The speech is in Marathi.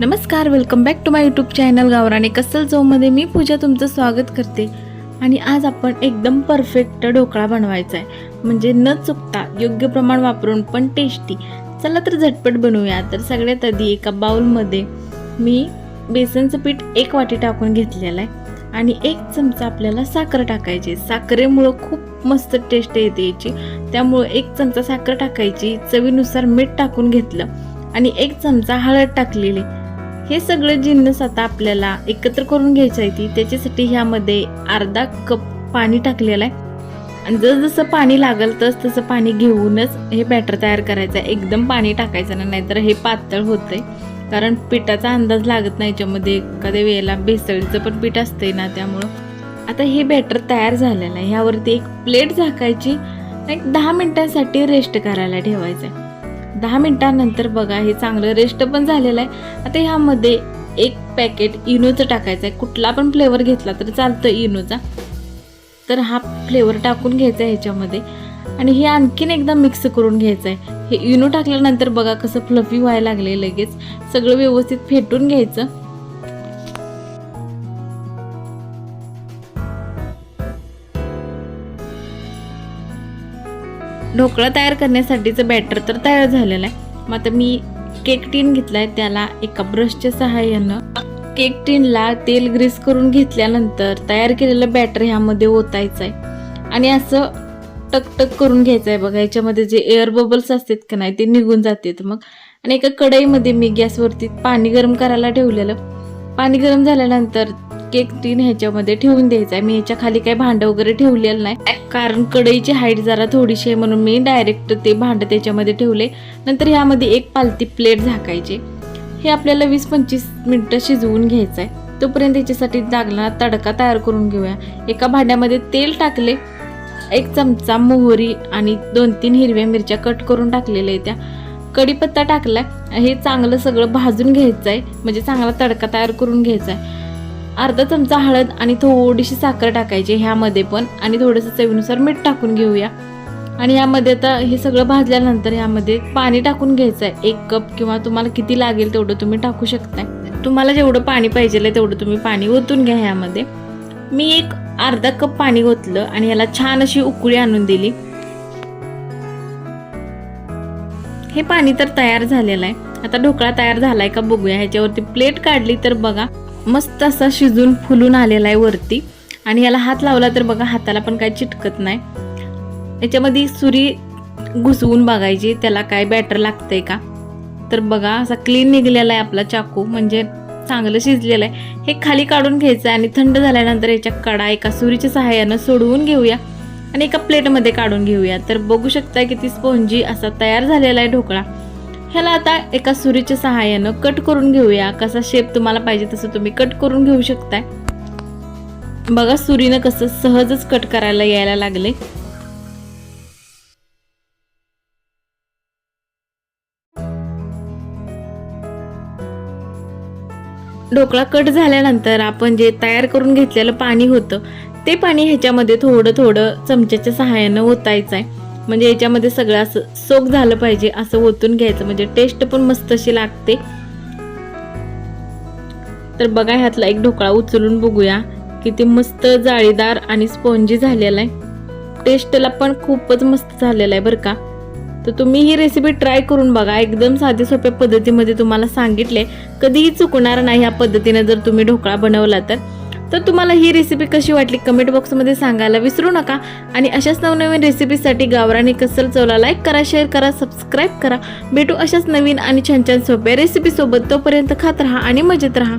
नमस्कार welcome back to my YouTube channel गावराने कसल चौमध्ये मी पूजा तुमचं स्वागत करते. आणि आज आपण एकदम परफेक्ट ढोकळा बनवायचा आहे म्हणजे न चुकता योग्य प्रमाण वापरून पण टेस्टी चला तर झटपट बनवूया. तर सगळ्यात आधी एका बाउलमध्ये मी बेसनचं पीठ एक वाटी टाकून घेतलेलं आहे. आणि एक चमचा आपल्याला साखर टाकायची साखरेमुळं खूप मस्त टेस्ट येते याची. त्यामुळं एक चमचा साखर टाकायची. चवीनुसार मीठ टाकून घेतलं. आणि एक चमचा हळद टाकलेली. हे सगळे जिन्नस आता आपल्याला एकत्र करून घ्यायचं आहे ती. त्याच्यासाठी ह्यामध्ये अर्धा कप पाणी टाकलेलं आहे. आणि जसजसं पाणी लागल तस तसं पाणी घेऊनच हे बॅटर तयार करायचं आहे. एकदम पाणी टाकायचं नाही नाहीतर हे पातळ होतंय. कारण पिठाचा अंदाज लागत नाही याच्यामध्ये. एखाद्या वेळेला बेसळीचं पण पीठ असतंय ना त्यामुळं. आता हे बॅटर तयार झालेलं आहे. ह्यावरती एक प्लेट झाकायची एक दहा मिनिटांसाठी रेस्ट करायला ठेवायचं आहे. दहा मिनिटांनंतर बघा हे चांगलं रेस्ट पण झालेलं आहे. आता ह्यामध्ये एक पॅकेट इनोचं टाकायचं आहे कुठला पण फ्लेवर घेतला तर चालतं इनोचा. तर हा फ्लेवर टाकून घ्यायचा आहे ह्याच्यामध्ये. आणि हे आणखीन एकदा मिक्स करून घ्यायचं आहे हे इनो टाकल्यानंतर बघा कसं फ्लफी व्हायला लागले लगेच. सगळं व्यवस्थित फेटून घ्यायचं. ढोकळा तयार करण्यासाठीचं बॅटर तर तयार झालेलं आहे. मग आता मी केक टीन घेतलाय त्याला एका ब्रशच्या सहाय्यानं केक टीनला तेल ग्रीस करून घेतल्यानंतर तयार केलेलं बॅटर ह्यामध्ये ओतायचं आहे आणि असं टकटक करून घ्यायचं आहे बघा याच्यामध्ये जे एअर बबल्स असतात का नाही ते निघून जातात मग. आणि एका कढईमध्ये मी गॅसवरती पाणी गरम करायला ठेवलेलं. पाणी गरम झाल्यानंतर एक टीन ह्याच्यामध्ये ठेवून द्यायचा आहे. मी ह्याच्या खाली काही भांडं वगैरे ठेवलेलं नाही. कारण कढईची हाईट जरा थोडीशी आहे म्हणून मी डायरेक्ट ते भांडं त्याच्यामध्ये ठेवले. नंतर ह्यामध्ये एक पालती प्लेट झाकायची. हे आपल्याला वीस पंचवीस मिनटं शिजवून घ्यायचं आहे. तोपर्यंत त्याच्यासाठी लागणारा तडका तयार करून घेऊया. एका भांड्यामध्ये तेल टाकले. एक चमचा मोहरी आणि दोन तीन हिरव्या मिरच्या कट करून टाकलेल्या आहेत त्या. कढीपत्ता टाकला हे चांगलं सगळं भाजून घ्यायचं आहे. म्हणजे चांगला तडका तयार करून घ्यायचा आहे. अर्धा चमचा हळद आणि थोडीशी साखर टाकायची ह्यामध्ये पण. आणि थोडंसं चवीनुसार मीठ टाकून घेऊया. आणि यामध्ये आता हे सगळं भाजल्यानंतर यामध्ये पाणी टाकून घ्यायचं आहे एक कप किंवा तुम्हाला किती लागेल तेवढं तुम्ही टाकू शकताय. तुम्हाला जेवढं पाणी पाहिजे तेवढं तुम्ही पाणी ओतून घ्या ह्यामध्ये. मी एक अर्धा कप पाणी ओतलं आणि याला छान अशी उकळी आणून दिली. हे पाणी तर तयार झालेलं आहे. आता ढोकळा तयार झालाय का बघूया. ह्याच्यावरती प्लेट काढली तर बघा. मस्त असा शिजून फुलून आलेला आहे वरती. आणि याला हात लावला तर बघा हाताला पण काय चिटकत नाही. याच्यामध्ये सुरी घुसवून बघायची त्याला काय बॅटर लागतंय का? तर बघा असा क्लीन निघलेला आहे आपला चाकू. म्हणजे चांगलं शिजलेलं आहे. हे खाली काढून घ्यायचं आणि थंड झाल्यानंतर याच्या कडा एका सुरीच्या सहाय्यानं सोडवून घेऊया. आणि एका प्लेटमध्ये काढून घेऊया. तर बघू शकता किती स्पोंजी असा तयार झालेला आहे ढोकळा. ह्याला आता एका सुरीच्या सहाय्यानं कट करून घेऊया. कसा शेप तुम्हाला पाहिजे तसं तुम्ही कट करून घेऊ शकताय. बघा सुरीनं कसं सहजच कट करायला यायला लागले. ढोकळा कट झाल्यानंतर आपण जे तयार करून घेतलेलं पाणी होतं ते पाणी ह्याच्यामध्ये थोडं थोडं चमच्याच्या सहाय्यानं ओतायचं आहे. म्हणजे याच्यामध्ये सगळं असं सोक झालं पाहिजे असं ओतून घ्यायचं. म्हणजे टेस्ट पण मस्त अशी लागते. तर बघा ह्यातला एक ढोकळा उचलून बघूया. किती मस्त जाळीदार आणि स्पॉन्जी झालेला आहे. टेस्टला पण खूपच मस्त झालेला आहे बरं का. तर तुम्ही ही रेसिपी ट्राय करून बघा. एकदम साध्या सोप्या पद्धतीमध्ये तुम्हाला सांगितले. कधीही चुकणार नाही ह्या पद्धतीने जर तुम्ही ढोकळा बनवला तर. तर तुम्हाला ही रेसिपी कशी वाटली? कमेंट बॉक्समध्ये सांगायला विसरू नका. आणि अशाच नवनवीन रेसिपीसाठी गावरानी कसल चवला लाईक करा शेअर करा सबस्क्राईब करा. भेटू अशाच नवीन आणि छान छान सोप्या रेसिपीसोबत तोपर्यंत खात राहा आणि मजेत राहा.